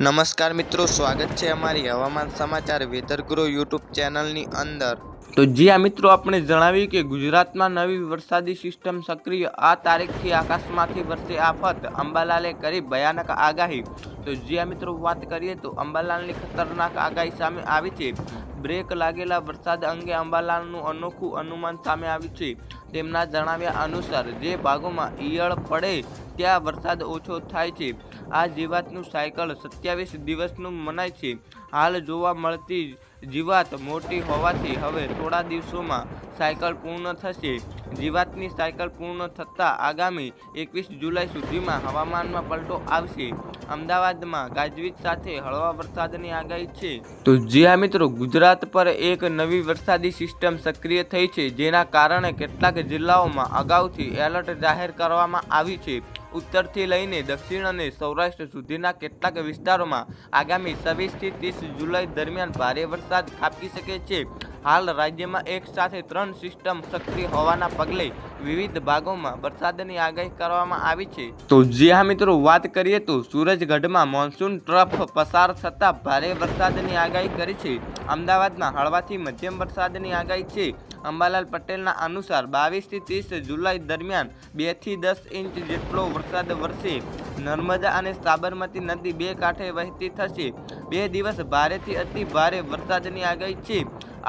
નમસ્કાર મિત્રો, સ્વાગત છે અમારી હવામાન સમાચાર વેધરગુરુ યુટ્યુબ ચેનલની અંદર. તો જી આ મિત્રો, આપણે જણાવ્યું કે ગુજરાતમાં નવી વરસાદી સિસ્ટમ સક્રિય. આ તારીખથી આકાશમાંથી વરસે આફત. અંબાલાલે કરી ભયાનક આગાહી. તો જી આ મિત્રો, વાત કરીએ તો અંબાલાલની ખતરનાક આગાહી સામે આવી છે. બ્રેક લાગેલા વરસાદ અંગે અંબાલાલનું અનોખું અનુમાન સામે આવ્યું છે. તેમના જણાવ્યા અનુસાર, જે ભાગોમાં ઈયળ પડે ત્યાં વરસાદ ઓછો થાય છે. આ જીવાતનું સાયકલ સત્યાવીસ દિવસનું મનાય છે. હાલ જોવા મળતી જીવાત મોટી હોવાથી હવે થોડા દિવસોમાં સાયકલ પૂર્ણ થશે. જીવાતની સાયકલ પૂર્ણ થતાં આગામી એકવીસ જુલાઈ સુધીમાં હવામાનમાં પલટો આવશે. અમદાવાદમાં ગાજવીજ સાથે હળવા વરસાદની આગાહી છે. તો જી હા મિત્રો ગુજરાત પર એક નવી વરસાદી સિસ્ટમ સક્રિય થઈ છે, જેના કારણે કેટલાક જિલ્લાઓમાં અગાઉથી એલર્ટ જાહેર કરવામાં આવી છે. ઉત્તરથી લઈને દક્ષિણ અને સૌરાષ્ટ્ર સુધીના કેટલાક વિસ્તારોમાં આગામી છવ્વીસથી ત્રીસ જુલાઈ દરમિયાન ભારે વરસાદ ખાબકી શકે છે. હાલ રાજ્યમાં એક સાથે ત્રણ સિસ્ટમ સક્રિય હોવાના પગલે વિવિધ ભાગોમાં વરસાદની આગાહી કરવામાં આવી છે. તો જી હા મિત્રો, વાત કરીએ તો સુરજગઢમાં મોન્સૂન ટ્રફ પસાર થતાં ભારે વરસાદની આગાહી કરી છે. અમદાવાદમાં હળવાથી મધ્યમ વરસાદની આગાહી છે. અંબાલાલ પટેલના અનુસાર બાવીસથી ત્રીસ જુલાઈ દરમિયાન બેથી દસ ઇંચ જેટલો વરસાદ વરસે. નર્મદા અને સાબરમતી નદી બે કાંઠે વહેતી થશે. બે દિવસ ભારેથી અતિ ભારે વરસાદની આગાહી છે.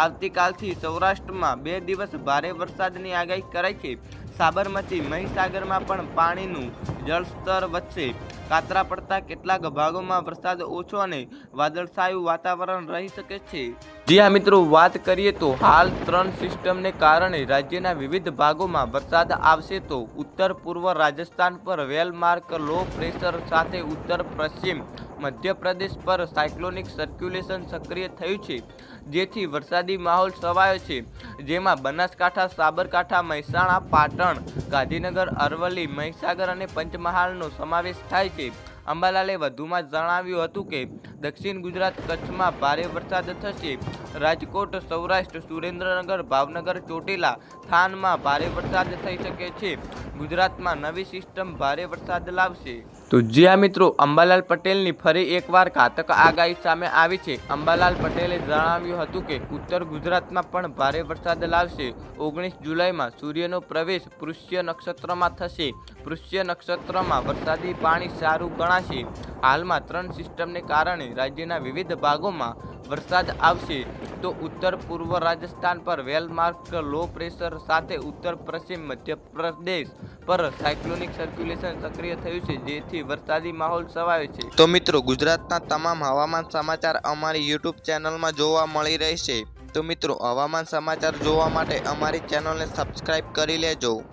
આવતીકાલથી સૌરાષ્ટ્રમાં બે દિવસ ભારે વરસાદની આગાહી કરાઈ છે. સાબરમતી મહીસાગરમાં પણ પાણીનું જળસ્તર વધશે. કાતરા પડતા કેટલાક ભાગોમાં વરસાદ ઓછો અને વાદળછાયું વાતાવરણ રહી શકે છે. જી હા, મિત્રો, વાત કરીએ તો હાલ ત્રણ સિસ્ટમને કારણે રાજ્યના વિવિધ ભાગોમાં વરસાદ આવશે તો ઉત્તર પૂર્વ રાજસ્થાન પર વેલમાર્ક લો પ્રેશર સાથે ઉત્તર પશ્ચિમ મધ્યપ્રદેશ પર સાયક્લોનિક સર્ક્યુલેશન સક્રિય થયું છે. જેથી વરસાદી માહોલ છવાયો છે. જેમાં બનાસકાંઠા સાબરકાંઠા મહેસાણા પાટણ ગાંધીનગર અરવલ્લી મહીસાગર અને પંચમહાલનો સમાવેશ થાય છે. અંબાલાલે વધુમાં જણાવ્યું હતું કે, દક્ષિણ ગુજરાત કચ્છમાં ભારે વરસાદ થશે. રાજકોટ, સૌરાષ્ટ્ર, સુરેન્દ્રનગર, ભાવનગર, ચોટીલા થાનમાં ભારે વરસાદ થઈ શકે છે. ગુજરાતમાં નવી સિસ્ટમ ભારે વરસાદ લાવશે. તો જ્યાં મિત્રો, અંબાલાલ પટેલની ફરી એકવાર ઘાતક આગાહી સામે આવી છે. અંબાલાલ પટેલે જણાવ્યું હતું કે, ઉત્તર ગુજરાતમાં પણ ભારે વરસાદ લાવશે. ઓગણીસ જુલાઈમાં સૂર્યનો પ્રવેશ પૃષ્ય નક્ષત્રમાં થશે. પૃષ્ય નક્ષત્રમાં વરસાદી પાણી સારું ગણાશે. હાલમાં ત્રણ સિસ્ટમને કારણે રાજ્યના વિવિધ ભાગોમાં વરસાદ આવશે. તો ઉત્તર પૂર્વ રાજસ્થાન પર વેલમાર્ક લો પ્રેશર સાથે ઉત્તર પશ્ચિમ મધ્યપ્રદેશ પર સાયક્લોનિક સર્ક્યુલેશન સક્રિય થયું છે, જેથી વરસાદી માહોલ છવાયો છે. તો મિત્રો, ગુજરાતના તમામ હવામાન સમાચાર અમારી યુટ્યુબ ચેનલમાં જોવા મળી રહેશે. તો મિત્રો, હવામાન સમાચાર જોવા માટે અમારી ચેનલને સબસ્ક્રાઈબ કરી લેજો.